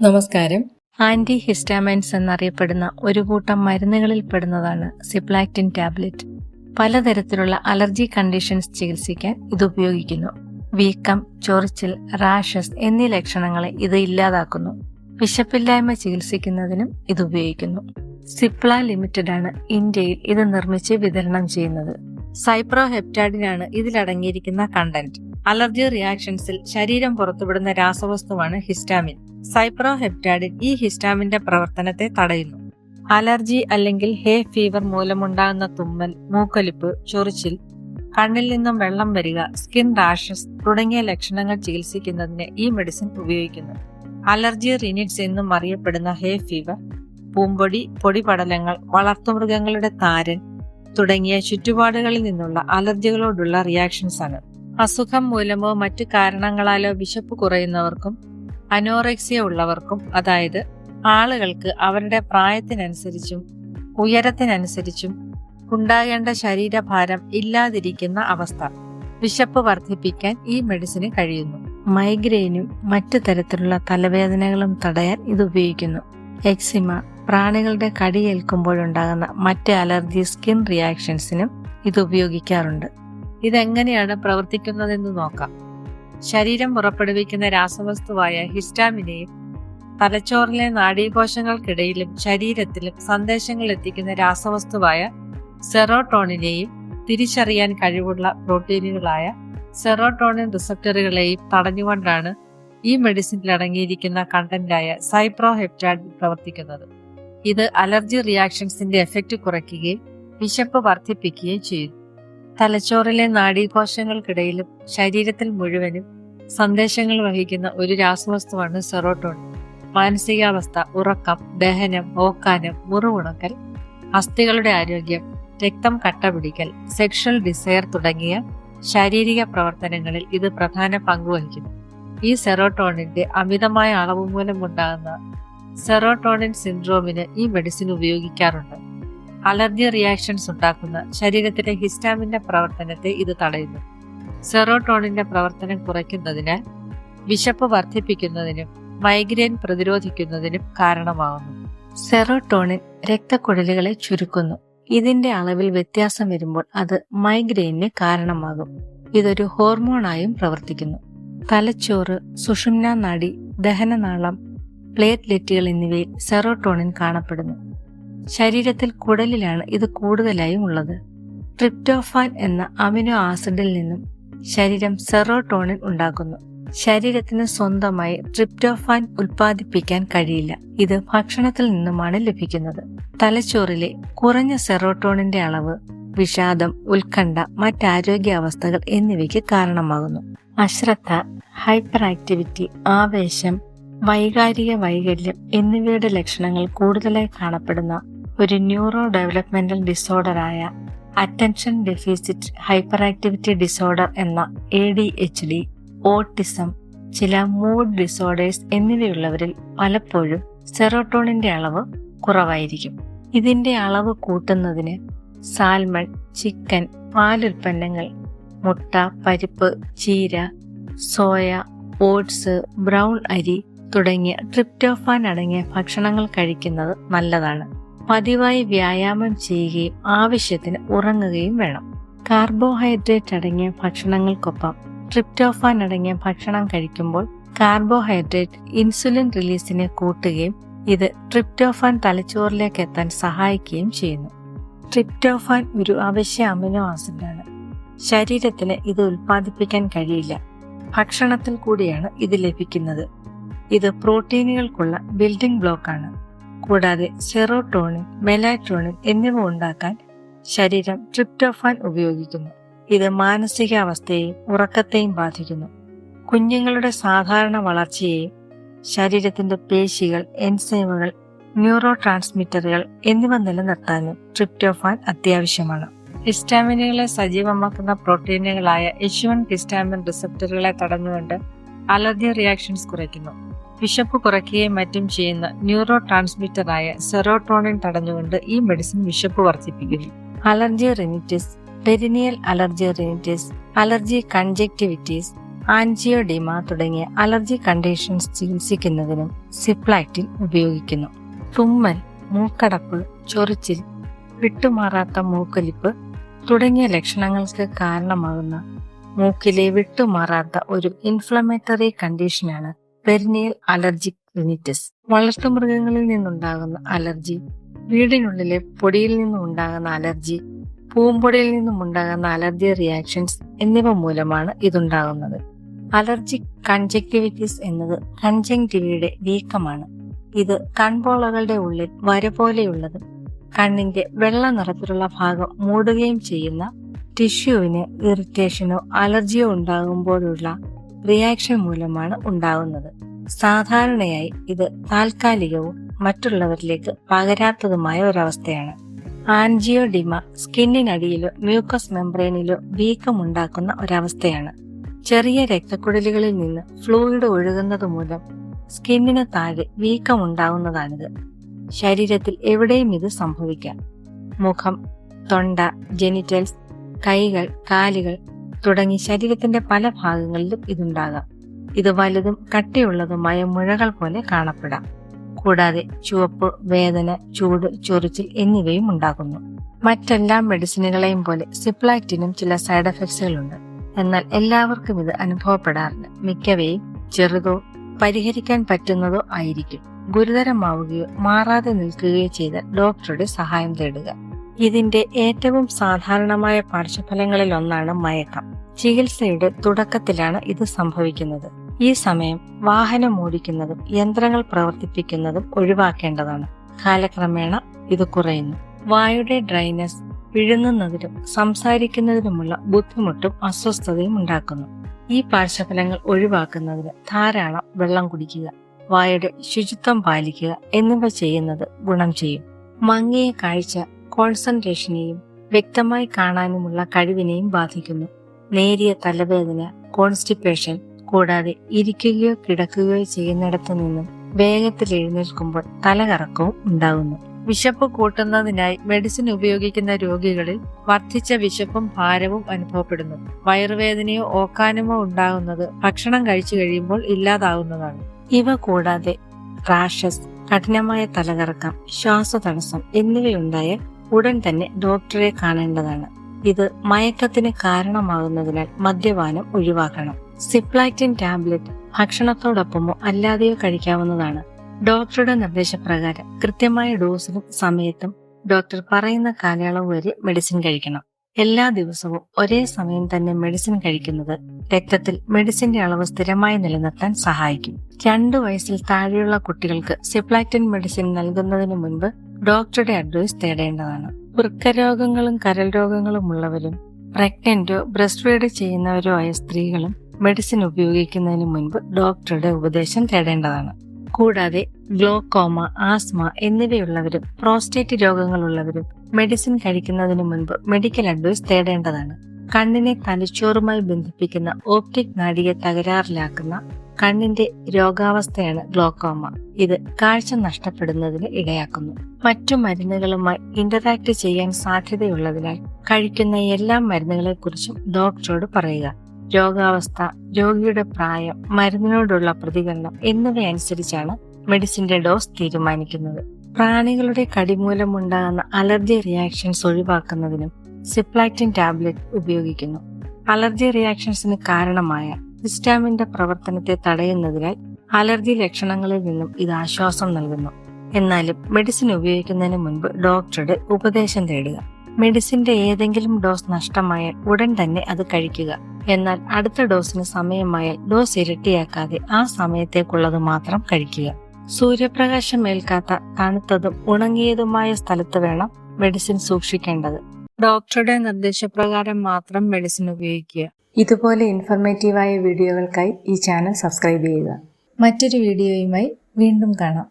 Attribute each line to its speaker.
Speaker 1: നമസ്കാരം.
Speaker 2: Anti histamines എന്നറിയപ്പെടുന്ന ഒരു കൂട്ടം മരുന്നുകളിൽ പെടുന്നതാണ് സിപ്ലാക്റ്റിൻ ടാബ്ലറ്റ്. പലതരത്തിലുള്ള അലർജി കണ്ടീഷൻസ് ചികിത്സിക്കാൻ ഇത് ഉപയോഗിക്കുന്നു. വീക്കം ചൊറിച്ചിൽ റാഷസ് എന്നീ ലക്ഷണങ്ങളെ ഇത് ഇല്ലാതാക്കുന്നു. വിശപ്പില്ലായ്മ ചികിത്സിക്കുന്നതിനും ഇത് ഉപയോഗിക്കുന്നു. സിപ്ല ലിമിറ്റഡ് ആണ് ഇന്ത്യയിൽ ഇത് നിർമ്മിച്ച് വിതരണം ചെയ്യുന്നത്. സൈപ്രോ ഹെപ്റ്റാഡിനാണ് ഇതിലടങ്ങിയിരിക്കുന്ന കണ്ടന്റ്. അലർജി റിയാക്ഷൻസിൽ ശരീരം പുറത്തുവിടുന്ന രാസവസ്തുവാണ് ഹിസ്റ്റാമിൻ. സൈപ്രോ ഹെപ്റ്റാഡിൻ ഈ ഹിസ്റ്റാമിന്റെ പ്രവർത്തനത്തെ തടയുന്നു. അലർജി അല്ലെങ്കിൽ ഹേ ഫീവർ മൂലമുണ്ടാകുന്ന തുമ്മൽ മൂക്കൊലിപ്പ് ചൊറിച്ചിൽ കണ്ണിൽ നിന്നും വെള്ളം വരിക സ്കിൻ റാഷസ് തുടങ്ങിയ ലക്ഷണങ്ങൾ ചികിത്സിക്കുന്നതിന് ഈ മെഡിസിൻ ഉപയോഗിക്കുന്നു. അലർജി റിനിറ്റ്സ് എന്നും അറിയപ്പെടുന്ന ഹേ ഫീവർ പൂമ്പൊടി പൊടിപടലങ്ങൾ വളർത്തുമൃഗങ്ങളുടെ താരൻ തുടങ്ങിയ ചുറ്റുപാടുകളിൽ നിന്നുള്ള അലർജികളോടുള്ള റിയാക്ഷൻസ് ആണ് അസുഖം മൂലമോ മറ്റു കാരണങ്ങളാലോ വിശപ്പ് കുറയുന്നവർക്കും അനോറെക്സിയ ഉള്ളവർക്കും അതായത് ആളുകൾക്ക് അവരുടെ പ്രായത്തിനനുസരിച്ചും ഉയരത്തിനനുസരിച്ചും ഉണ്ടാകേണ്ട ശരീരഭാരം ഇല്ലാതിരിക്കുന്ന അവസ്ഥ വിശപ്പ് വർദ്ധിപ്പിക്കാൻ ഈ മെഡിസിന് കഴിയുന്നു. മൈഗ്രെയിനും മറ്റു തരത്തിലുള്ള തലവേദനകളും തടയാൻ ഇത് ഉപയോഗിക്കുന്നു. എക്സിമ പ്രാണികളുടെ കടിയേൽക്കുമ്പോഴുണ്ടാകുന്ന മറ്റ് അലർജി സ്കിൻ റിയാക്ഷൻസിനും ഇത് ഉപയോഗിക്കാറുണ്ട്. ഇതെങ്ങനെയാണ് പ്രവർത്തിക്കുന്നതെന്ന് നോക്കാം. ശരീരം പുറപ്പെടുവിക്കുന്ന രാസവസ്തുവായ ഹിസ്റ്റാമിനെയും തലച്ചോറിലെ നാഡീകോശങ്ങൾക്കിടയിലും ശരീരത്തിലും സന്ദേശങ്ങൾ എത്തിക്കുന്ന രാസവസ്തുവായ സെറോട്ടോണിനെയും തിരിച്ചറിയാൻ കഴിവുള്ള പ്രോട്ടീനുകളായ സെറോട്ടോണിൻ റിസപ്റ്ററുകളെയും തടഞ്ഞുകൊണ്ടാണ് ഈ മെഡിസിനിൽ അടങ്ങിയിരിക്കുന്ന കണ്ടന്റായ സൈപ്രോ ഹെപ്റ്റാഡ് പ്രവർത്തിക്കുന്നത്. ഇത് അലർജി റിയാക്ഷൻസിന്റെ എഫക്റ്റ് കുറയ്ക്കുകയും വിശപ്പ് വർദ്ധിപ്പിക്കുകയും ചെയ്യുന്നു. തലച്ചോറിലെ നാഡീകോശങ്ങൾക്കിടയിലും ശരീരത്തിൽ മുഴുവനും സന്ദേശങ്ങൾ വഹിക്കുന്ന ഒരു രാസവസ്തുവാണ് സെറോട്ടോണിൻ മാനസികാവസ്ഥ ഉറക്കം ദഹനം ഓക്കാനം മുറിവുണക്കൽ അസ്ഥികളുടെ ആരോഗ്യം രക്തം കട്ടപിടിക്കൽ സെക്ഷൽ ഡിസയർ തുടങ്ങിയ ശാരീരിക പ്രവർത്തനങ്ങളിൽ ഇത് പ്രധാന പങ്കുവഹിക്കുന്നു ഈ സെറോട്ടോണിന്റെ അമിതമായ അളവ് മൂലമുണ്ടാകുന്ന സെറോട്ടോണിൻ സിൻഡ്രോമിന് ഈ മെഡിസിൻ ഉപയോഗിക്കാറുണ്ട്. അലർജി റിയാക്ഷൻസ് ഉണ്ടാക്കുന്ന ശരീരത്തിലെ ഹിസ്റ്റാമിന്റെ പ്രവർത്തനത്തെ ഇത് തടയുന്നു. സെറോട്ടോണിന്റെ പ്രവർത്തനം കുറയ്ക്കുന്നതിനാൽ വിശപ്പ് വർദ്ധിപ്പിക്കുന്നതിനും മൈഗ്രെയിൻ പ്രതിരോധിക്കുന്നതിനും കാരണമാകുന്നു സെറോട്ടോണിൻ രക്തക്കുഴലുകളെ ചുരുക്കുന്നു. ഇതിന്റെ അളവിൽ വ്യത്യാസം വരുമ്പോൾ അത് മൈഗ്രെയിന് കാരണമാകും. ഇതൊരു ഹോർമോണായും പ്രവർത്തിക്കുന്നു. തലച്ചോറ് സുഷുമ്ന നാഡി ദഹനനാളം പ്ലേറ്റ്ലെറ്റുകൾ എന്നിവയിൽ സെറോട്ടോണിൻ കാണപ്പെടുന്നു. ശരീരത്തിൽ കുടലിലാണ് ഇത് കൂടുതലായും ഉള്ളത്. ട്രിപ്റ്റോഫാൻ എന്ന അമിനോ ആസിഡിൽ നിന്നും ശരീരം സെറോട്ടോണിൻ ഉണ്ടാക്കുന്നു. ശരീരത്തിന് സ്വന്തമായി ട്രിപ്റ്റോഫാൻ ഉൽപ്പാദിപ്പിക്കാൻ കഴിയില്ല. ഇത് ഭക്ഷണത്തിൽ നിന്നുമാണ് ലഭിക്കുന്നത്. തലച്ചോറിലെ കുറഞ്ഞ സെറോട്ടോണിന്റെ അളവ് വിഷാദം ഉത്കണ്ഠ മറ്റാരോഗ്യാവസ്ഥകൾ എന്നിവയ്ക്ക് കാരണമാകുന്നു. അശ്രദ്ധ ഹൈപ്പർ ആക്ടിവിറ്റി ആവേശം വൈകാരിക വൈകല്യം എന്നിവയുടെ ലക്ഷണങ്ങൾ കൂടുതലായി കാണപ്പെടുന്ന ഒരു neuro developmental ഡിസോർഡറായ attention deficit hyper activity disorder എന്ന A D H D autism ചില മൂഡ് ഡിസോർഡേഴ്സ് എന്നിവയുള്ളവരിൽ പലപ്പോഴും സെറോട്ടോണിന്റെ അളവ് കുറവായിരിക്കും. ഇതിന്റെ അളവ് കൂട്ടുന്നതിന് സാൽമൺ ചിക്കൻ പാലുൽപ്പന്നങ്ങൾ മുട്ട പരിപ്പ് ചീര സോയ ഓട്സ് ബ്രൗൺ അരി തുടങ്ങിയ ട്രിപ്റ്റോഫാൻ അടങ്ങിയ ഭക്ഷണങ്ങൾ കഴിക്കുന്നത് നല്ലതാണ്. പതിവായി വ്യായാമം ചെയ്യുകയും ആവശ്യത്തിന് ഉറങ്ങുകയും വേണം. കാർബോഹൈഡ്രേറ്റ് അടങ്ങിയ ഭക്ഷണങ്ങൾക്കൊപ്പം ട്രിപ്റ്റോഫാൻ അടങ്ങിയ ഭക്ഷണം കഴിക്കുമ്പോൾ കാർബോഹൈഡ്രേറ്റ് ഇൻസുലിൻ റിലീസിനെ കൂട്ടുകയും ഇത് ട്രിപ്റ്റോഫാൻ തലച്ചോറിലേക്ക് എത്താൻ സഹായിക്കുകയും ചെയ്യുന്നു. ട്രിപ്റ്റോഫാൻ ഒരു അവശ്യ അമിനോ ആസിഡാണ്. ശരീരത്തിന് ഇത് ഉൽപ്പാദിപ്പിക്കാൻ കഴിയില്ല. ഭക്ഷണത്തിൽ കൂടിയാണ് ഇത് ലഭിക്കുന്നത്. ഇത് പ്രോട്ടീനുകൾക്കുള്ള ബിൽഡിംഗ് ബ്ലോക്കാണ്. കൂടാതെ സെറോട്ടോണിൻ മെലാട്രോണിൻ എന്നിവ ഉണ്ടാക്കാൻ ശരീരം ട്രിപ്റ്റോഫാൻ ഉപയോഗിക്കുന്നു. ഇത് മാനസികാവസ്ഥയെയും ഉറക്കത്തെയും ബാധിക്കുന്നു. കുഞ്ഞുങ്ങളുടെ സാധാരണ വളർച്ചയെയും ശരീരത്തിന്റെ പേശികൾ എൻസൈമുകൾ ന്യൂറോ ട്രാൻസ്മിറ്ററുകൾ എന്നിവ നിലനിർത്താനും ട്രിപ്റ്റോഫാൻ അത്യാവശ്യമാണ്. ഹിസ്റ്റാമിനുകളെ സജീവമാക്കുന്ന പ്രോട്ടീനുകളായ എച്ച് വൺ ഹിസ്റ്റാമിൻ റിസപ്റ്ററുകളെ തടഞ്ഞുകൊണ്ട് അലർജി റിയാക്ഷൻസ് കുറയ്ക്കുന്നു. വിശപ്പ് കുറയ്ക്കുകയും മറ്റും ചെയ്യുന്ന ന്യൂറോ ട്രാൻസ്മിറ്ററായ സെറോട്രോണിൻ തടഞ്ഞുകൊണ്ട് ഈ മെഡിസിൻ വിശപ്പ് വർദ്ധിപ്പിക്കുന്നു. Allergy rhinitis perennial allergy rhinitis allergy conjunctivitis angioedema തുടങ്ങിയ അലർജി കണ്ടീഷൻസ് ചികിത്സിക്കുന്നതിനും സിപ്ലാക്റ്റിൻ ഉപയോഗിക്കുന്നു. തുമ്മൽ മൂക്കടപ്പ് ചൊറിച്ചിൽ വിട്ടുമാറാത്ത മൂക്കൊലിപ്പ് തുടങ്ങിയ ലക്ഷണങ്ങൾക്ക് കാരണമാകുന്ന മൂക്കിലെ വിട്ടുമാറാത്ത ഒരു ഇൻഫ്ലമേറ്ററി കണ്ടീഷനാണ് പെരിനിയൽ അലർജിക് റിനിറ്റിസ് വളർത്തുമൃഗങ്ങളിൽ നിന്നുണ്ടാകുന്ന അലർജി വീടിനുള്ളിലെ പൊടിയിൽ നിന്നും ഉണ്ടാകുന്ന അലർജി പൂമ്പൊടിയിൽ നിന്നും ഉണ്ടാകുന്ന അലർജി റിയാക്ഷൻസ് എന്നിവ മൂലമാണ് ഇതുണ്ടാകുന്നത്. അലർജിക് കൺജക്ടിവിറ്റീസ് എന്നത് കൺജങ്ടിവിയുടെ വീക്കമാണ്. ഇത് കൺപോളകളുടെ ഉള്ളിൽ വര പോലെയുള്ളതും കണ്ണിന്റെ വെള്ള നിറത്തിലുള്ള ഭാഗം മൂടുകയും ചെയ്യുന്ന ടിഷ്യൂവിന് ഇറിറ്റേഷനോ അലർജിയോ ഉണ്ടാകുമ്പോഴുള്ള റിയാക്ഷൻ മൂലമാണ് ഉണ്ടാകുന്നത് സാധാരണയായി ഇത് താൽക്കാലികവും മറ്റുള്ളവരിലേക്ക് പകരാത്തതുമായ ഒരവസ്ഥയാണ്. ആൻജിയോഡിമ സ്കിന്നിനടിയിലോ മ്യൂക്കസ് മെംബ്രെയിനിലോ വീക്കമുണ്ടാക്കുന്ന ഒരവസ്ഥയാണ്. ചെറിയ രക്തക്കുഴലുകളിൽ നിന്ന് ഫ്ലൂയിഡ് ഒഴുകുന്നത് മൂലം സ്കിന്നിന് താഴെ വീക്കമുണ്ടാകുന്നതാണിത് ശരീരത്തിൽ എവിടെയും ഇത് സംഭവിക്കാം. മുഖം തൊണ്ട ജെനിറ്റൽസ് കൈകൾ കാലുകൾ തുടങ്ങി ശരീരത്തിന്റെ പല ഭാഗങ്ങളിലും ഇതുണ്ടാകാം. ഇത് വലുതും കട്ടിയുള്ളതുമായ മുഴകൾ പോലെ കാണപ്പെടാം. കൂടാതെ ചുവപ്പ് വേദന ചൂട് ചൊറിച്ചിൽ എന്നിവയും ഉണ്ടാകുന്നു. മറ്റെല്ലാ മെഡിസിനുകളെയും പോലെ സിപ്ലാക്റ്റിനും ചില സൈഡ് എഫക്ട്സുകളുണ്ട്. എന്നാൽ എല്ലാവർക്കും ഇത് അനുഭവപ്പെടാറില്ല. മിക്കവയും ചെറുതോ പരിഹരിക്കാൻ പറ്റുന്നതോ ആയിരിക്കും. ഗുരുതരമാവുകയോ മാറാതെ നിൽക്കുകയോ ചെയ്ത ഡോക്ടറുടെ സഹായം തേടുക. ഇതിന്റെ ഏറ്റവും സാധാരണമായ പാർശ്വഫലങ്ങളിൽ ഒന്നാണ് മയക്കം. ചികിത്സയുടെ തുടക്കത്തിലാണ് ഇത് സംഭവിക്കുന്നത്. ഈ സമയം വാഹനം ഓടിക്കുന്നതും യന്ത്രങ്ങൾ പ്രവർത്തിപ്പിക്കുന്നതും ഒഴിവാക്കേണ്ടതാണ്. കാലക്രമേണ ഇത് കുറയുന്നു. വായുടെ ഡ്രൈനസ് വിഴുങ്ങുന്നതിലും സംസാരിക്കുന്നതിനുമുള്ള ബുദ്ധിമുട്ടും അസ്വസ്ഥതയും ഉണ്ടാക്കുന്നു. ഈ പാർശ്വഫലങ്ങൾ ഒഴിവാക്കുന്നതിന് ധാരാളം വെള്ളം കുടിക്കുക വായുടെ ശുചിത്വം പാലിക്കുക എന്നിവ ചെയ്യുന്നത് ഗുണം ചെയ്യും. മങ്ങിയ കാഴ്ച കോൺസെൻട്രേഷനെയും വ്യക്തമായി കാണാനുമുള്ള കഴിവിനെയും ബാധിക്കുന്നു. നേരിയ തലവേദന കോൺസ്റ്റിപ്പേഷൻ കൂടാതെ ഇരിക്കുകയോ കിടക്കുകയോ ചെയ്യുന്നിടത്തു നിന്നും വേഗത്തിൽ എഴുന്നേൽക്കുമ്പോൾ തലകറക്കവും ഉണ്ടാകുന്നു. വിശപ്പ് കൂട്ടുന്നതിനായി മെഡിസിൻ ഉപയോഗിക്കുന്ന രോഗികളിൽ വർദ്ധിച്ച വിശപ്പും ഭാരവും അനുഭവപ്പെടുന്നു. വയറുവേദനയോ ഓക്കാനമോ ഉണ്ടാകുന്നത് ഭക്ഷണം കഴിച്ചു കഴിയുമ്പോൾ ഇല്ലാതാവുന്നതാണ്. ഇവ കൂടാതെ റാഷസ് കഠിനമായ തലകറക്കം ശ്വാസതടസ്സം എന്നിവയുണ്ടായാൽ ഉടൻ തന്നെ ഡോക്ടറെ കാണേണ്ടതാണ്. ഇത് മയക്കത്തിന് കാരണമാകുന്നതിനാൽ മദ്യപാനം ഒഴിവാക്കണം. സിപ്ലാക്റ്റിൻ ടാബ്ലറ്റ് ഭക്ഷണത്തോടൊപ്പമോ അല്ലാതെയോ കഴിക്കാവുന്നതാണ്. ഡോക്ടറുടെ നിർദ്ദേശപ്രകാരം കൃത്യമായ ഡോസിലും സമയത്തും ഡോക്ടർ പറയുന്ന കാലയളവ് വരെ മെഡിസിൻ കഴിക്കണം. എല്ലാ ദിവസവും ഒരേ സമയം തന്നെ മെഡിസിൻ കഴിക്കുന്നത് രക്തത്തിൽ മെഡിസിന്റെ അളവ് സ്ഥിരമായി നിലനിർത്താൻ സഹായിക്കും. രണ്ടു വയസ്സിൽ താഴെയുള്ള കുട്ടികൾക്ക് സിപ്ലാക്റ്റിൻ മെഡിസിൻ നൽകുന്നതിന് മുൻപ് ഡോക്ടറുടെ അഡ്വൈസ് തേടേണ്ടതാണ്. വൃക്ക രോഗങ്ങളും കരൽ രോഗങ്ങളും ഉള്ളവരും പ്രഗ്നന്റോ ബ്രസ്റ്റ് ഫീഡ് ചെയ്യുന്നവരോ ആയ സ്ത്രീകളും മെഡിസിൻ ഉപയോഗിക്കുന്നതിന് മുൻപ് ഡോക്ടറുടെ ഉപദേശം തേടേണ്ടതാണ്. കൂടാതെ ഗ്ലോക്കോമ ആസ്മ എന്നിവയുള്ളവരും പ്രോസ്റ്റേറ്റ് രോഗങ്ങളുള്ളവരും മെഡിസിൻ കഴിക്കുന്നതിന് മുൻപ് മെഡിക്കൽ അഡ്വൈസ് തേടേണ്ടതാണ്. കണ്ണിനെ തലച്ചോറുമായി ബന്ധിപ്പിക്കുന്ന ഓപ്റ്റിക് നാടിയെ തകരാറിലാക്കുന്ന കണ്ണിന്റെ രോഗാവസ്ഥയാണ് ഗ്ലോക്കോമ ഇത് കാഴ്ച നഷ്ടപ്പെടുന്നതിന് ഇടയാക്കുന്നു. മറ്റു മരുന്നുകളുമായി ഇന്ററാക്ട് ചെയ്യാൻ സാധ്യതയുള്ളതിനാൽ കഴിക്കുന്ന എല്ലാ മരുന്നുകളെക്കുറിച്ചും ഡോക്ടറോട് പറയുക. രോഗാവസ്ഥ രോഗിയുടെ പ്രായം മരുന്നിനോടുള്ള പ്രതികരണം എന്നിവയനുസരിച്ചാണ് മെഡിസിന്റെ ഡോസ് തീരുമാനിക്കുന്നത്. പ്രാണികളുടെ കടിമൂലമുണ്ടാകുന്ന അലർജി റിയാക്ഷൻസ് ഒഴിവാക്കുന്നതിനും സിപ്ലാക്റ്റിൻ ടാബ്ലറ്റ് ഉപയോഗിക്കുന്നു. അലർജി റിയാക്ഷൻസിന് കാരണമായ ഹിസ്റ്റാമിന്റെ പ്രവർത്തനത്തെ തടയുന്നതിനാൽ അലർജി ലക്ഷണങ്ങളിൽ നിന്നും ഇത് ആശ്വാസം നൽകുന്നു. എന്നാലും മെഡിസിൻ ഉപയോഗിക്കുന്നതിന് മുൻപ് ഡോക്ടറുടെ ഉപദേശം തേടുക. മെഡിസിന്റെ ഏതെങ്കിലും ഡോസ് നഷ്ടമായാൽ ഉടൻ തന്നെ അത് കഴിക്കുക. എന്നാൽ അടുത്ത ഡോസിന് സമയമായാൽ ഡോസ് ഇരട്ടിയാക്കാതെ ആ സമയത്തേക്കുള്ളത് മാത്രം കഴിക്കുക. സൂര്യപ്രകാശം ഏൽക്കാത്ത തണുത്തതും ഉണങ്ങിയതുമായ സ്ഥലത്ത് വേണം മെഡിസിൻ സൂക്ഷിക്കേണ്ടത്. ഡോക്ടറുടെ നിർദ്ദേശപ്രകാരം മാത്രം മെഡിസിൻ ഉപയോഗിക്കുക. ഇതുപോലെ ഇൻഫർമേറ്റീവായ വീഡിയോകൾക്കായി ഈ ചാനൽ സബ്സ്ക്രൈബ് ചെയ്യുക. മറ്റൊരു വീഡിയോയുമായി വീണ്ടും കാണാം.